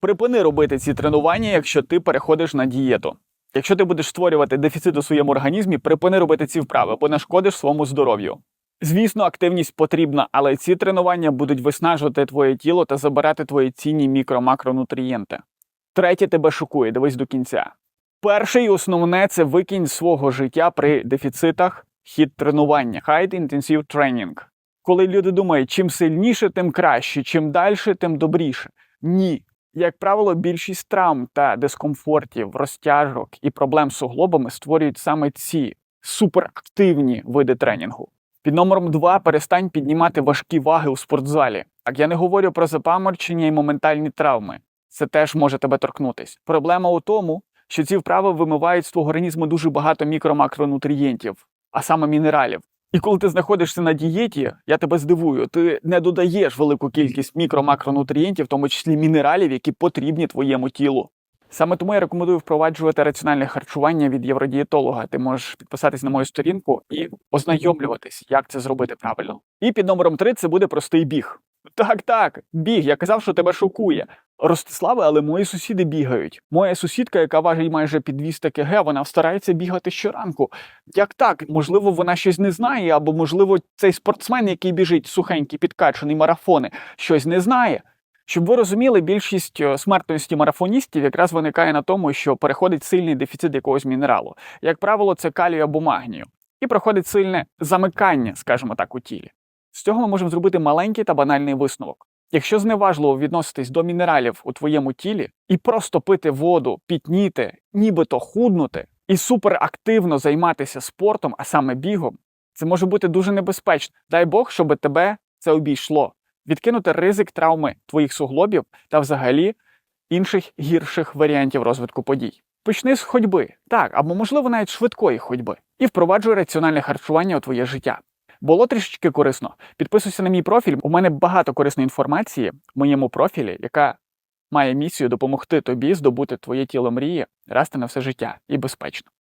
Припини робити ці тренування, якщо ти переходиш на дієту. Якщо ти будеш створювати дефіцит у своєму організмі, припини робити ці вправи, бо нашкодиш своєму здоров'ю. Звісно, активність потрібна, але ці тренування будуть виснажувати твоє тіло та забирати твої цінні мікро-макронутрієнти. Третє тебе шокує, дивись до кінця. Перше і основне це викинь свого життя при дефіцитах хід тренування High Intensive Training. Коли люди думають, чим сильніше, тим краще, чим далі, тим добріше. Ні. Як правило, більшість травм та дискомфортів, розтяжок і проблем з суглобами створюють саме ці суперактивні види тренінгу. Під номером 2 перестань піднімати важкі ваги у спортзалі. Так я не говорю про запаморчення і моментальні травми. Це теж може тебе торкнутись. Проблема у тому, що ці вправи вимивають з твого організму дуже багато мікро-макронутрієнтів, а саме мінералів. І коли ти знаходишся на дієті, я тебе здивую, ти не додаєш велику кількість мікро-макронутрієнтів, в тому числі мінералів, які потрібні твоєму тілу. Саме тому я рекомендую впроваджувати раціональне харчування від євродієтолога. Ти можеш підписатись на мою сторінку і ознайомлюватись, як це зробити правильно. І під номером 3 це буде простий біг. Так, так, біг. Я казав, що тебе шокує. Ростиславе, але мої сусіди бігають. Моя сусідка, яка важить майже під 200 кг, вона старається бігати щоранку. Як так? Можливо, вона щось не знає, або можливо, цей спортсмен, який біжить сухенький, підкачаний марафони, щось не знає. Щоб ви розуміли, більшість е, смертності марафоністів якраз виникає на тому, що переходить сильний дефіцит якогось мінералу. Як правило, це калію або магнію, і проходить сильне замикання, скажімо так, у тілі. З цього ми можемо зробити маленький та банальний висновок. Якщо зневажливо відноситись до мінералів у твоєму тілі і просто пити воду, пітніти, нібито худнути і суперактивно займатися спортом, а саме бігом, це може бути дуже небезпечно. Дай Бог, щоб тебе це обійшло. Відкинути ризик травми твоїх суглобів та взагалі інших гірших варіантів розвитку подій. Почни з ходьби, так, або можливо навіть швидкої ходьби, і впроваджуй раціональне харчування у твоє життя. Було трішечки корисно. Підписуйся на мій профіль. У мене багато корисної інформації в моєму профілі, яка має місію допомогти тобі здобути твоє тіло мрії, раз та на все життя і безпечно.